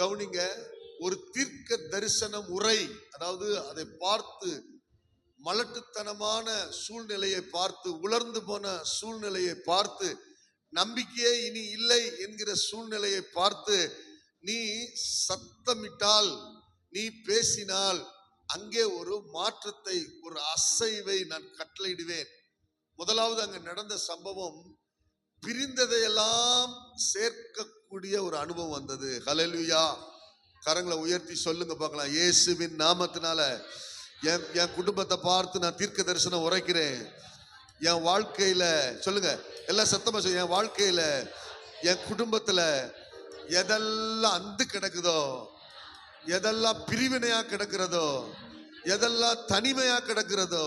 கவனிங்க ஒரு தீர்க்க தரிசனம் உரை அதாவது அதை பார்த்து மலட்டுத்தனமான சூழ்நிலையை பார்த்து உலர்ந்து போன சூழ்நிலையை பார்த்து நம்பிக்கையே இனி இல்லை என்கிற சூழ்நிலையை பார்த்து நீ சத்தமிட்டால் நீ பேசினால் அங்கே ஒரு மாற்றத்தை ஒரு அசைவை நான் கட்டளையிடுவேன். முதலாவது அங்கு நடந்த சம்பவம் பிரிந்ததையெல்லாம் சேர்க்கக்கூடிய ஒரு அனுபவம் வந்தது. ஹலலுயா கரங்களை உயர்த்தி சொல்லுங்க பார்க்கலாம். இயேசுவின் நாமத்தினால என் என் குடும்பத்தை பார்த்து நான் தீர்க்க தரிசனம் உரைக்கிறேன். என் வாழ்க்கையில சொல்லுங்க. எல்லாம் சத்தமா சொல்லுங்க என் வாழ்க்கையில என் குடும்பத்துல எதெல்லாம் அந்து கிடக்குதோ எதெல்லாம் பிரிவினையா கிடக்கிறதோ எதெல்லாம் தனிமையா கிடக்கிறதோ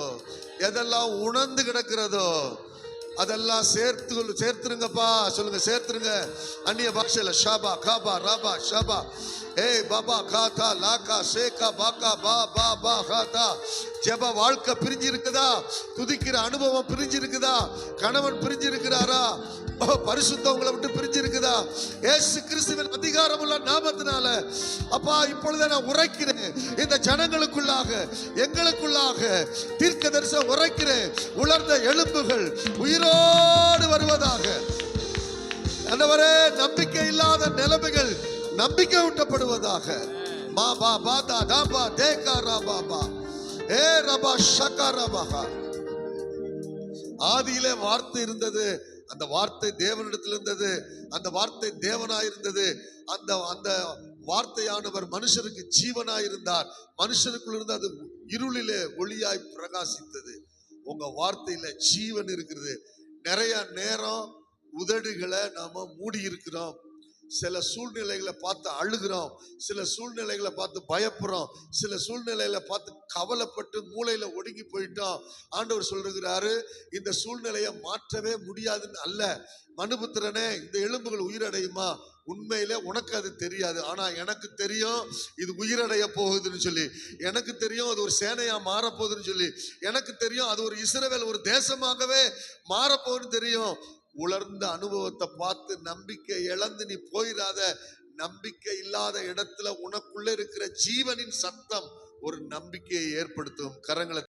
எதெல்லாம் உணர்ந்து கிடக்கிறதோ அதெல்லாம் சேர்த்து சேர்த்துருங்கப்பா. சொல்லுங்க சேர்த்துருங்க. அந்நிய பாஷையில் ஷாபா காபா ராபா ஷாபா. ஏய் பாபா காத்தா லாக்கா சேகா பாக்கா பா பா பா காத்தா. ஜெப வாழ்க்கை பிரிஞ்சு இருக்குதா துதிக்கிற அனுபவம் பிரிஞ்சு இருக்குதா கணவன் பிரிஞ்சு இருக்கிறாரா பரிசுத்தம் உங்களை விட்டு பிரிஞ்சு இருக்குதா ஏசு கிறிஸ்துவின் அதிகாரம் உள்ள நாமத்தினால. அப்பா இப்பொழுதே நான் உரைக்கிறேன். இந்த ஜனங்களுக்குள்ளாக எங்களுக்குள்ளாக தீர்க்க தரிசனம் உரைக்கிறேன். உலர்ந்த எலும்புகள் உயிரோடு வருவதாக. அந்தவரே நம்பிக்கை இல்லாத நிலைமைகள் நம்பிக்கை ஊட்டப்படுவதாக. மா பா பா தா டா பா தேகா ரா பா பா. ஏ ரபா ஷகா ரபா ஆதியிலே வார்த்தை இருந்தது. அந்த வார்த்தை தேவனிடத்தில் இருந்தது அந்த வார்த்தை தேவனாயிருந்தது அந்த அந்த வார்த்தையானவர் மனுஷருக்கு ஜீவனாயிருந்தார். மனுஷருக்குள் இருந்து அது இருளிலே ஒளியாய் பிரகாசித்தது. உங்க வார்த்தையில ஜீவன் இருக்கிறது நிறைய நேரம் உதடுகளை நாம மூடி இருக்கிறோம் சில சூழ்நிலைகளை பார்த்து அழுகிறோம் சில சூழ்நிலைகளை பார்த்து பயப்படுறோம் சில சூழ்நிலைகளை பார்த்து கவலைப்பட்டு மூளையில் ஒடுங்கி போயிட்டோம். ஆண்டவர் சொல்லுகிறாரு இந்த சூழ்நிலையை மாற்றவே முடியாதுன்னு அல்ல. மனுபுத்திரனே இந்த எலும்புகள் உயிரடையுமா? உண்மையில உனக்கு அது தெரியாது. ஆனா எனக்கு தெரியும் இது உயிரடைய போகுதுன்னு சொல்லி. எனக்கு தெரியும் அது ஒரு சேனையா மாறப்போகுதுன்னு சொல்லி. எனக்கு தெரியும் அது ஒரு இஸ்ரவேல் ஒரு தேசமாகவே மாறப்போகுதுன்னு தெரியும். உலர்ந்த அனுபவத்தை பார்த்து நம்பிக்கை இழந்து நீ போயிடாத நம்பிக்கை இல்லாத இடத்துல உனக்குள்ள இருக்கிற ஜீவனின் சத்தம் ஒரு நம்பிக்கையை ஏற்படுத்தும். கரங்களை